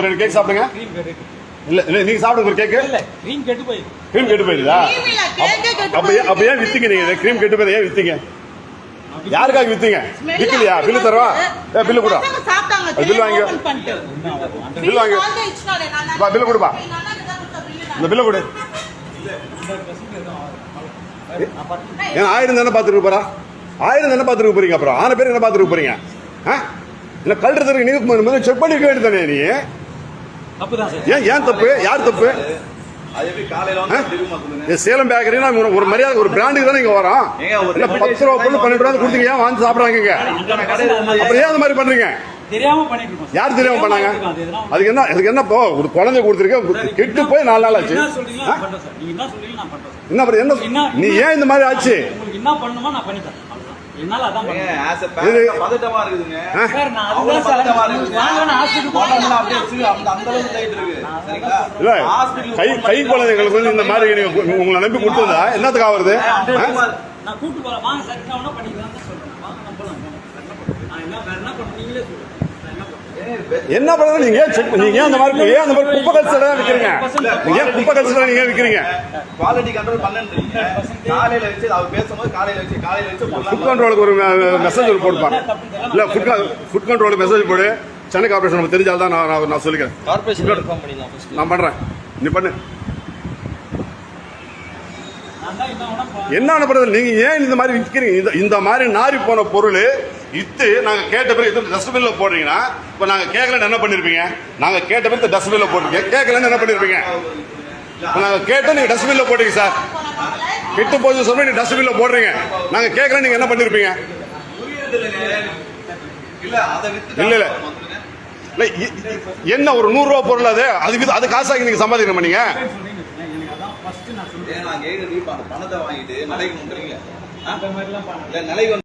ஒரு ரெண்டு கேக் சாப்பிடுங்க. இல்ல இல்ல நீங்க சாப்பிடுங்க ஒரு கேக்கு இல்ல க்ரீம் கெட்டு போய் கிரீம் கெட்டு கெட்டு அப்ப ஏன்- அப்ப ஏன் வித்தீங்க நீங்க கிரீம் கெட்டு போய் ஏன் வித்தீங்க? யாருக்காக வித்தீங்க? விக்கலையா? பில்லு தரவா? ஏ பில்லு கூட. bill வாங்கு. இச்சினாரு, நான் வா, bill கொடுப்பா. இந்த பில்ல கொடு. ஏன் ஆயிரம் தானே பார்த்துட்டு போறா? ஆயிரம் தானே பார்த்துட்டு போறீங்க அப்புறம்? ஆன பேர் என்ன பார்த்துட்டு போறீங்க? ஆ? இல்ல கல்றதுக்கு நீ முதல்ல செக் பண்ணி வைக்க வேண்டியதானே நீ? ஏன் ஏன் தப்பு? யார் தப்பு? சேலம் பேக்கரினா ஒரு- ஒரு மரியாதை ஒரு பிராண்டுக்கு தானே இங்க வரோம் பத்து ரூபா பொருள் பன்னெண்டு ரூபா கொடுத்தீங்க ஏன் வாங்கி சாப்பிடுறாங்க அப்புறம் ஏன் அந்த மாதிரி பண்றீங்க? யார் தெரியாம பண்ணாங்க? அதுக்கு என்ன அதுக்கு என்ன ஒரு குழந்தை கொடுத்துருக்கேன் கெட்டு போய் நாலு நாள் ஆச்சு. என்ன என்ன சொல்றீங்களோ நான் பண்றேன் சார். என்ன அப்புறம் என்ன என்ன- நீ ஏன் இந்த மாதிரி ஆச்சு? உங்களுக்கு என்ன பண்ணணுமோ நான் பண்ணி தரேன். அவ்வளவுதான். என்னால அதான் ஏங்க, பண்ணுவேன் as a parent பதட்டமா இருக்குதுங்க. ஆ? சார் நான் அவ்வளவு அதுதான் சார் பதட்டமா உங்களுக்கு இருக்குதுங்க. வாங்கன்னு ஹாஸ்பிட்டல் உடம்புல அப்படியே வச்சு அந்த அந்த அளவுக்கு லைட் இருக்கு. சரிங்களா? இல்ல ஹாஸ்பிட்டல் கை கை வந்து இந்த மாதிரி நீங்க உங்களை நம்பி கொடுத்ததா என்னத்துக்கு ஆகுறது? நான் கூட்டு போறேன் வாங்க சார் என்ன வேணா பண்ணிக்கலாம் தான் சொல்றேன். வாங்க நம்ம போலாம். நான் என்ன வேற என்ன பண்ண நீங்களே சொல்லுங்க. நான் என்ன பண்ணணும்? நீங்க ஏன் செக் நீங்க ஏன் அந்த மாதிரி ஏன் அந்த மாதிரி குப்பை கல்ச்சர் தான் விக்கிறீங்க? நீங்க ஏன் குப்பை கல்ச்சர் நீங்க ஏன் விக்கிறீங்க குவாலிட்டி கண்ட்ரோல் பண்ணன்றீங்க காலையில வச்சு அவர் பேசும்போது காலையில வச்சு காலையில வச்சு ஃபுட் கண்ட்ரோலுக்கு ஒரு மெசேஜ் ஒரு போடுப்பா. இல்ல ஃபுட் ஃபுட் கண்ட்ரோலுக்கு மெசேஜ் போடு. சென்னை கார்பரேஷன் நமக்கு தெரிஞ்சால் தான் நான் நான் நான் சொல்லிக்கிறேன். நான் பண்றேன். நீ பண்ணு. என்ன வேணா பா- என்ன அனுப்புறது நீங்க ஏன் இந்த மாதிரி விற்கிறீங்க இந்த இந்த மாதிரி நாரி போன பொருள் இத்து நாங்க கேட்ட பிறகு இது டஸ்ட்பின்ல போடுறீங்கன்னா இப்ப நாங்க கேட்கலன்னு என்ன பண்ணிருப்பீங்க? நாங்க கேட்ட பிறகு டஸ்ட்பின்ல போட்டிருக்கீங்க. கேட்கலன்னு என்ன பண்ணிருப்பீங்க? நாங்கள் நாங்க நீங்கள் நீங்க டஸ்ட்பின்ல போட்டீங்க சார். கெட்டு போச்சு சொல்லி நீங்க டஸ்ட்பின்ல போடுறீங்க. நாங்க கேட்கல நீங்க என்ன பண்ணிருப்பீங்க? இல்லை இல்லை. இல்ல இல்ல, இல்ல. இல்ல, இ- என்ன ஒரு நூறு ரூபா பொருள் அது? அதுக்கு அது காசாக்கி நீங்க சம்பாதிக்கணும் நீங்க? நான் அந்த பணத்தை வாங்கிட்டு நிலைக்கு வந்துறீங்க நிலைக்கு